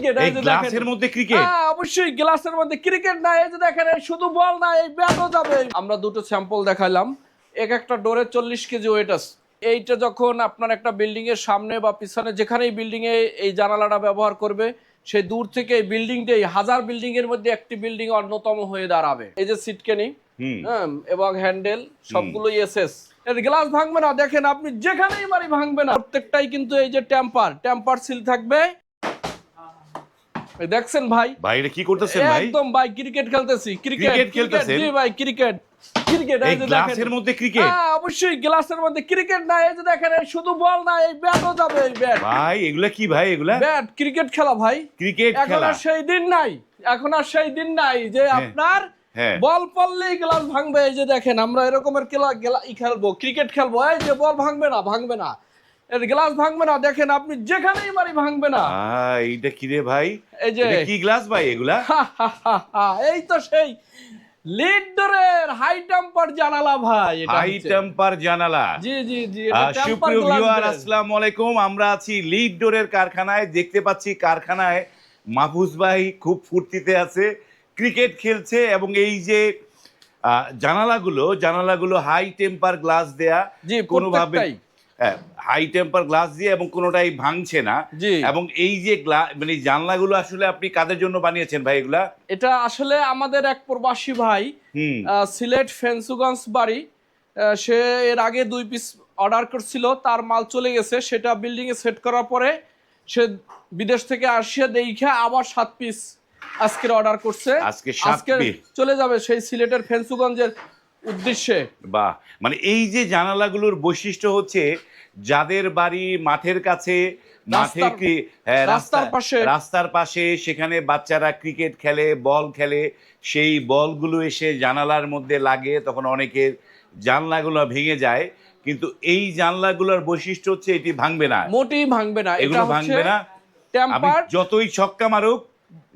Cricket এই গ্লাসের মধ্যে ক্রিকেট হ্যাঁ অবশ্যই গ্লাসের মধ্যে ক্রিকেট না এই যে দেখেন শুধু বল না এই ব্যাটও যাবে। আমরা দুটো স্যাম্পল দেখাইলাম। এক একটা ডোরে চল্লিশ কেজি ওয়েট আছে। এইটা যখন আপনার একটা বিল্ডিং এর সামনে বা পিছনে যেখানেই বিল্ডিং এ এই জানালাটা ব্যবহার করবে সেই দূর থেকে এই বিল্ডিংটাই হাজার বিল্ডিং এর মধ্যে একটি বিল্ডিং অন্যতম হয়ে দাঁড়াবে। এই যে সিটকেনি হ্যাঁ এবং হ্যান্ডেল সবগুলোই এসএস এর গ্লাস ভাঙবে না দেখেন আপনি যেখানেই মারি ভাঙবে না প্রত্যেকটাই কিন্তু এই যে টেম্পার টেম্পার সিল থাকবে। দেখছেন ভাই? ভাই এটা কি করতেছেন ভাই? একদম ভাই ক্রিকেট খেলতেছি ক্রিকেট খেলতেছেন? জি ভাই ক্রিকেট ক্রিকেট এই গ্লাসের মধ্যে ক্রিকেট হ্যাঁ অবশ্যই গ্লাসের মধ্যে ক্রিকেট না এই যে দেখেন শুধু বল না এই ব্যাটও যাবে এই ব্যাট ভাই এগুলা কি ভাই এগুলা? ব্যাট ক্রিকেট খেলা ভাই। ক্রিকেট এখন খেলা। আর সেই দিন নাই এখন আর সেই দিন নাই যে আপনার হ্যাঁ। বল পড়লেই গ্লাস ভাঙবে এই যে দেখেন আমরা এরকমের খেলা খেলব ক্রিকেট খেলব এই যে বল ভাঙবে না ভাঙবে না। এর গ্লাস ভাঙবে না দেখেন আপনি যেখানেই মারি ভাঙবে না। এইটা কি রে ভাই? এই যে। কি গ্লাস ভাই এগুলা? এই তো সেই লিড হাই টেম্পার জানালা ভাই হাই টেম্পার জানালা। জি জি জি সুপ্রিয় ভিউয়ার আসসালামু আলাইকুম আমরা আছি লিড কারখানায় দেখতে পাচ্ছি কারখানায় মাহফুজ ভাই খুব ফুর্তিতে আছে ক্রিকেট খেলছে এবং এই যে জানালাগুলো জানালাগুলো হাই টেম্পার গ্লাস দেয়া কোনোভাবে হাই টেম্পার গ্লাস দিয়ে এবং কোনোটাই ভাঙছে না। এবং এই যে মানে জানলাগুলো আসলে আপনি কাদের জন্য বানিয়েছেন ভাই এগুলা? এটা আসলে আমাদের এক প্রবাসী ভাই সিলেট ফেন্সুগঞ্জ বাড়ি সে এর আগে দুই পিস অর্ডার করছিল তার মাল চলে গেছে সেটা বিল্ডিং এ সেট করার পরে সে বিদেশ থেকে আসিয়া দেখে আবার সাত পিস আজকের অর্ডার করছে। আজকে আজকে চলে যাবে সেই সিলেটের ফেন্সুগঞ্জের উদ্দেশ্যে? বাহ! মানে এই যে জানালাগুলোর বৈশিষ্ট্য হচ্ছে যাদের বাড়ি মাঠের কাছে মাঠে কি হ্যাঁ, রাস্তার পাশে। রাস্তার পাশে সেখানে বাচ্চারা ক্রিকেট খেলে বল খেলে সেই বলগুলো এসে জানালার মধ্যে লাগে তখন অনেকের জানলাগুলো ভেঙে যায়। কিন্তু এই জানলাগুলোর বৈশিষ্ট্য হচ্ছে এটি ভাঙবে না। মোটেই ভাঙবে না। এগুলো ভাঙবে না। যতই ছক্কা মারুক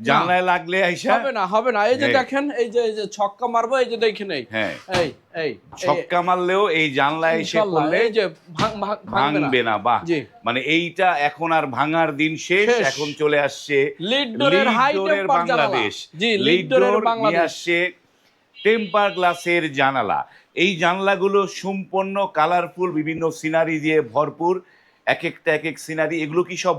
জানলায় লাগলে আইসা হবে না হবে না। এই যে দেখেন এই যে এই যে ছক্কা মারবো এই যে দেখে নেই হ্যাঁ। এই এই ছক্কা মারলেও এই জানলায় এসে পড়লে এই যে ভাঙ- ভাঙ- ভাঙবে না। বাহ। মানে এইটা এখন আর ভাঙার দিন শেষ। এখন চলে আসছে লিড ডোরের লিডডোরের টেম্পার বাংলাদেশ। জি বাংলাদেশ। আসছে টেম্পার গ্লাসের জানালা। এই জানলাগুলো সম্পূর্ণ কালারফুল বিভিন্ন সিনারি দিয়ে ভরপুর। এক একটা এক এক সিনারি এগুলো কি সব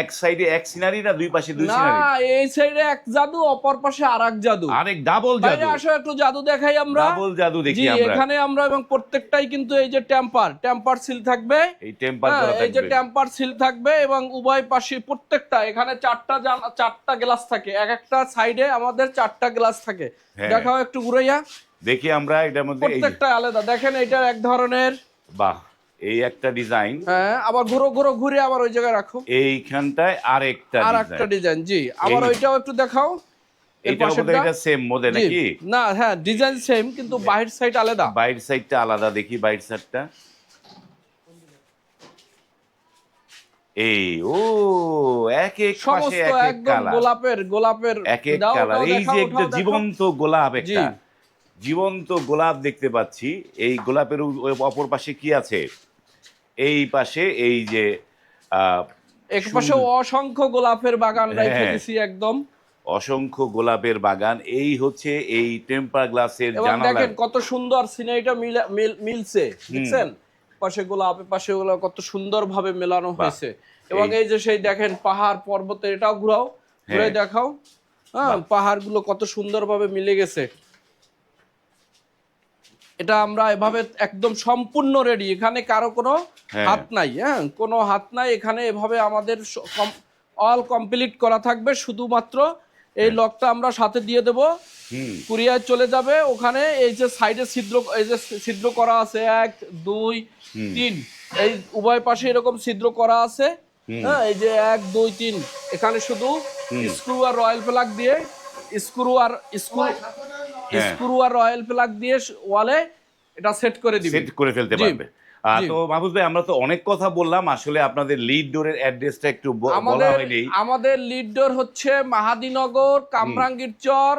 এক সাইডে এক সিনারি না দুই পাশে দুই সিনারি? না এই সাইডে এক জাদু অপর পাশে আরেক জাদু। আরেক ডাবল বাইরে জাদু। আসো একটু জাদু দেখাই আমরা। ডাবল জাদু দেখি আমরা। এখানে আমরা এবং প্রত্যেকটাই কিন্তু এই যে টেম্পার টেম্পার সিল থাকবে। এই টেম্পার হ্যাঁ, করা এই যে টেম্পার সিল থাকবে এবং উভয় পাশে প্রত্যেকটা এখানে চারটা চারটা গ্লাস থাকে। এক একটা সাইডে আমাদের চারটা গ্লাস থাকে। হ্যাঁ। দেখাও একটু ঘুরাইয়া। দেখি আমরা এটার মধ্যে প্রত্যেকটা আলাদা। দেখেন এটা এক ধরনের বাহ। এই একটা ডিজাইন হ্যাঁ আবার ঘুরো ঘুরো ঘুরে আবার ওই জায়গায় রাখো। এইখানটায় আরেকটা আর একটা ডিজাইন জি। আবার ওইটাও একটু দেখাও। এটা এটা সেম জি। নাকি? না হ্যাঁ ডিজাইন সেম কিন্তু বাহির সাইড আলাদা। বাইরের সাইডটা আলাদা দেখি বাইরের সাইডটা এই ও এক এক পাশে এক এক কালার গোলাপের গোলাপের এক এক কালার এই যে একটা জীবন্ত গোলাপ একটা। জীবন্ত গোলাপ দেখতে পাচ্ছি। এই গোলাপের অপর পাশে কি আছে? এই পাশে এই যে এক পাশে অসংখ্য গোলাপের বাগান রেখে হ্যাঁ। দিছি একদম। অসংখ্য গোলাপের বাগান। এই হচ্ছে এই টেম্পার গ্লাসের জানালা দেখেন কত সুন্দর সিনারিটা মিলছে দেখছেন? পাশে গোলাপ পাশে গোলাপ কত সুন্দর ভাবে মেলানো হয়েছে। এবং এই যে সেই দেখেন পাহাড় পর্বতের এটাও ঘুরাও ঘুরে হ্যাঁ। দেখাও। হ্যাঁ পাহাড়গুলো কত সুন্দর ভাবে মিলে গেছে। এটা আমরা এভাবে একদম সম্পূর্ণ রেডি এখানে কারও কোনো হ্যাঁ। হাত নাই হ্যাঁ? কোনো হাত নাই এখানে এভাবে আমাদের অল কমপ্লিট করা থাকবে। শুধুমাত্র এই লকটা আমরা সাথে দিয়ে দেব। কুরিয়ার চলে যাবে। ওখানে এই যে সাইডে ছিদ্র এই যে ছিদ্র করা আছে এক দুই তিন। এই উভয় পাশে এরকম ছিদ্র করা আছে। হ্যাঁ এই যে এক দুই তিন। এখানে শুধু স্ক্রু আর রয়্যাল প্লাগ দিয়ে স্ক্রু আর স্ক্রু হ্যাঁ। স্ক্রু আর রয়্যাল প্লাগ দিয়ে ওয়ালে এটা সেট করে সেট করে ফেলতে পারবে। তো মাহফুজ ভাই আমরা তো অনেক কথা বললাম। আসলে আপনাদের লিড ডোরের অ্যাড্রেসটা একটু বলা হয়নি। আমাদের লিড ডোর হচ্ছে মাহাদিনগর কামরাঙ্গীর চর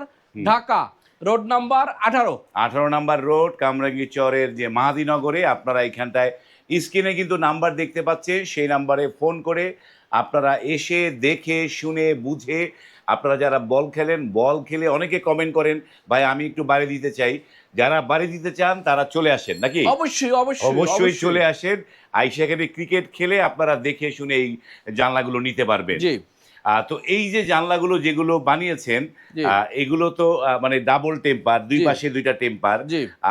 ঢাকা। রোড নাম্বার আঠারো। আঠারো নাম্বার রোড কামরাঙ্গি চরের যে মাহাদিনগরে আপনারা এখানটায় স্ক্রিনে কিন্তু নাম্বার দেখতে পাচ্ছেন। সেই নাম্বারে ফোন করে আপনারা এসে দেখে শুনে বুঝে আপনারা যারা বল খেলেন বল খেলে অনেকে কমেন্ট করেন ভাই আমি একটু বাড়ি দিতে চাই। যারা বাড়ি দিতে চান তারা চলে আসেন নাকি? অবশ্যই অবশ্যই অবশ্যই চলে আসেন। আইসা এখানে ক্রিকেট খেলে আপনারা দেখে শুনে এই জানলাগুলো নিতে পারবেন। তো এই যে জানলাগুলো যেগুলো বানিয়েছেন এগুলো তো মানে ডাবল টেম্পার দুই পাশে দুইটা টেম্পার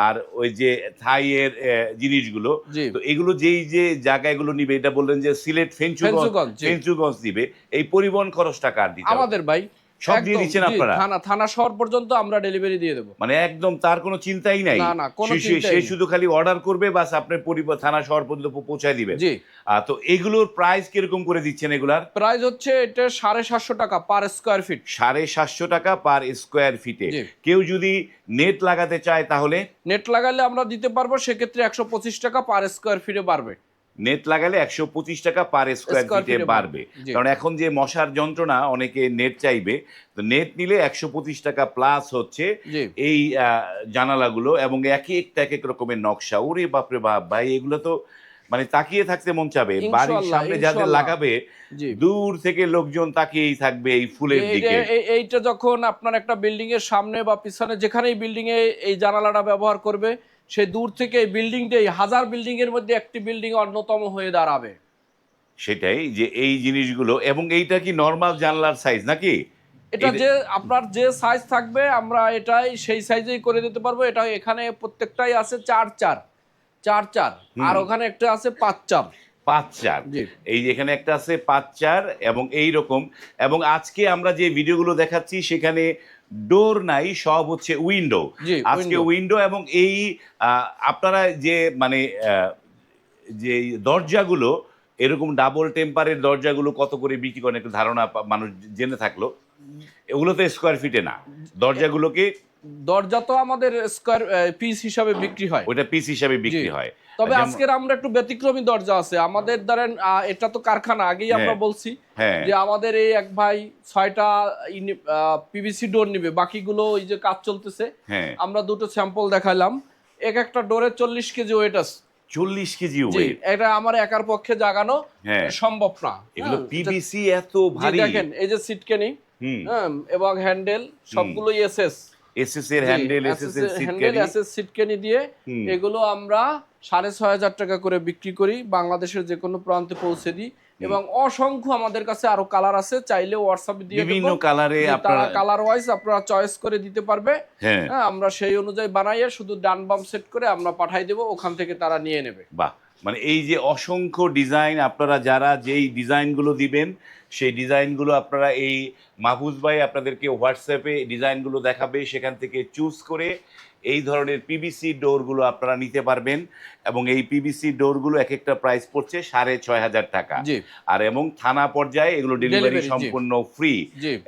আর ওই যে থাইয়ের এর জিনিসগুলো তো এগুলো যেই যে জায়গাগুলো নিবে এটা বললেন যে সিলেট ফেঞ্চুগঞ্জ ফেঞ্চুগঞ্জ। দিবে এই পরিবহন খরচটা কার দিতে? আমাদের ভাই সব দিয়ে দিচ্ছেন আপনারা? থানা থানা শহর পর্যন্ত আমরা ডেলিভারি দিয়ে দেবো। মানে একদম তার কোনো চিন্তাই নাই। না, না, কোনো সে-। শুধু খালি অর্ডার করবে বাস আপনার পরিবার থানা শহর পর্যন্ত পৌঁছায় দিবেন। জি। তো এগুলোর প্রাইস কীরকম করে দিচ্ছেন এগুলার? প্রাইস হচ্ছে এটা সাড়ে সাতশো টাকা পার স্কোয়ার ফিট সাড়ে সাতশো টাকা পার স্কোয়ার ফিটে কেউ যদি নেট লাগাতে চায় তাহলে? নেট লাগালে আমরা দিতে পারব সেক্ষেত্রে একশো পঁচিশ টাকা পার স্কোয়ার ফিটে বাড়বে। নেট লাগালে একশো পঁচিশ টাকা পার স্কোয়ার ফিটে বাড়বে। কারণ এখন যে মশার যন্ত্রণা অনেকে নেট চাইবে। তো নেট নিলে একশো পঁচিশ টাকা প্লাস হচ্ছে এই জানালাগুলো এবং একই একটা এক এক রকমের নকশা। ওরে বাপরে বাপ ভাই এগুলো তো মানে তাকিয়ে থাকতে মন চাবে। বাড়ির সামনে যাদের লাগাবে দূর থেকে লোকজন তাকিয়েই থাকবে এই ফুলের দিকে। এই- এই- এইটা যখন আপনার একটা বিল্ডিং এর সামনে বা পিছনে যেখানেই বিল্ডিং এ এই জানালাটা ব্যবহার করবে সে দূর থেকে এই বিল্ডিংটাই হাজার বিল্ডিং এর মধ্যে একটি বিল্ডিং অন্যতম হয়ে দাঁড়াবে। সেটাই যে এই জিনিসগুলো এবং এইটা কি নর্মাল জানলার সাইজ নাকি? এটা যে আপনার যে সাইজ থাকবে আমরা এটাই সেই সাইজেই করে দিতে পারব। এটা এখানে প্রত্যেকটাই আছে চার চার চার চার আর ওখানে একটা আছে পাঁচ চার। পাঁচ চার। এই যে এখানে একটা আছে পাঁচ চার এবং এই রকম এবং আজকে আমরা যে ভিডিওগুলো দেখাচ্ছি সেখানে ডোর নাই সব হচ্ছে উইন্ডো আজকে উইন্ডো এবং এই আপনারা যে মানে যে দরজাগুলো এরকম ডাবল টেম্পারের দরজাগুলো কত করে বিক্রি করেন একটু ধারণা মানুষ জেনে থাকল। এগুলো তো স্কোয়ার ফিটে না। দরজাগুলোকে দরজা তো আমাদের স্কোয়ার পিস হিসাবে বিক্রি হয়। ওটা পিস হিসাবে বিক্রি হয়। তবে আজকের আমরা একটু ব্যতিক্রমী দরজা আছে। আমাদের ধরেন এটা তো কারখানা আগেই আমরা হ্যাঁ। বলছি হ্যাঁ। যে আমাদের এই এক ভাই ছয়টা পিভিসি ডোর নিবে বাকিগুলো ওই যে কাজ চলতেছে। হ্যাঁ। আমরা দুটো স্যাম্পল দেখাইলাম। এক একটা ডোরে চল্লিশ কেজি ওয়েট আছে। চল্লিশ কেজি ওয়েট এটা আমার একার পক্ষে জাগানো সম্ভব না। এগুলো পিবিসি এত ভারী। দেখেন এই যে সিটকেনি এবং হ্যান্ডেল সবগুলো এসএস এসএস এর হ্যান্ডেল এসএস এর হ্যান্ডেল এসএস সিটকেনি দিয়ে এগুলো আমরা সাড়ে ছয় হাজার টাকা করে বিক্রি করি বাংলাদেশের যে কোনো প্রান্তে পৌঁছে দিই। এবং অসংখ্য আমাদের কাছে আরও কালার আছে চাইলে হোয়াটসঅ্যাপে দিয়ে বিভিন্ন কালারে আপনারা কালার ওয়াইজ আপনারা চয়েস করে দিতে পারবে। হ্যাঁ। হ্যাঁ আমরা সেই অনুযায়ী বানাইয়ে শুধু ডান বাম সেট করে আমরা পাঠাই দেবো ওখান থেকে তারা নিয়ে নেবে। বাহ। মানে এই যে অসংখ্য ডিজাইন আপনারা যারা যেই ডিজাইনগুলো দিবেন, সেই ডিজাইনগুলো আপনারা এই মাহফুজ ভাই আপনাদেরকে হোয়াটসঅ্যাপে ডিজাইনগুলো দেখাবে, সেখান থেকে চুজ করে এই ধরনের পিবিসি ডোরগুলো আপনারা নিতে পারবেন এবং এই পিবিসি ডোরগুলো এক একটা প্রাইস পড়ছে সাড়ে ছয় হাজার টাকা। আর এবং থানা পর্যায়ে এগুলো ডেলিভারি সম্পূর্ণ ফ্রি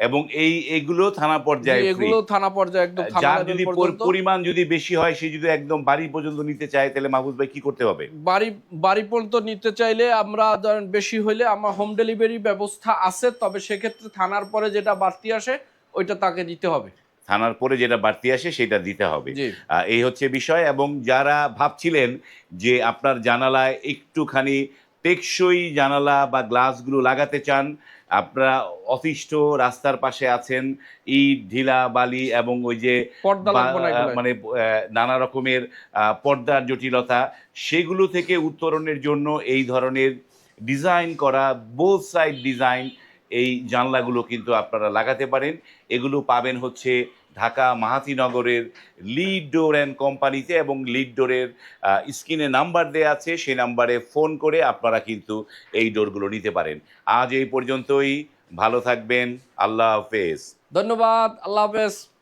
এবং এই এগুলো থানা পর্যায়ে এগুলো থানা পর্যায়ে একদম যার যদি পরিমাণ যদি বেশি হয় সে যদি একদম বাড়ি পর্যন্ত নিতে চায় তাহলে মাহফুজ ভাই কি করতে হবে? বাড়ি বাড়ি পর্যন্ত নিতে চাইলে আমরা ধরেন বেশি হইলে আমার হোম ডেলিভারি ব্যবস্থা আছে তবে সেক্ষেত্রে থানার পরে যেটা বাড়তি আসে ওইটা তাকে দিতে হবে। থানার পরে যেটা বাড়তি আসে সেটা দিতে হবে। এই হচ্ছে বিষয় এবং যারা ভাবছিলেন যে আপনার জানালায় একটুখানি টেকসই জানালা বা গ্লাসগুলো লাগাতে চান আপনারা অতিষ্ঠ রাস্তার পাশে আছেন ইট ঢিলা বালি এবং ওই যে। মানে নানা রকমের পর্দার জটিলতা সেগুলো থেকে উত্তরণের জন্য এই ধরনের ডিজাইন করা বোথ সাইড ডিজাইন এই জানলাগুলো কিন্তু আপনারা লাগাতে পারেন। এগুলো পাবেন হচ্ছে ঢাকা মাহাতিনগরের লিড ডোর অ্যান্ড কোম্পানিতে এবং লিড ডোরের স্ক্রিনে নাম্বার দেওয়া আছে, সেই নাম্বারে ফোন করে আপনারা কিন্তু এই ডোরগুলো নিতে পারেন। আজ এই পর্যন্তই। ভালো থাকবেন। আল্লাহ হাফেজ। ধন্যবাদ। আল্লাহ হাফেজ।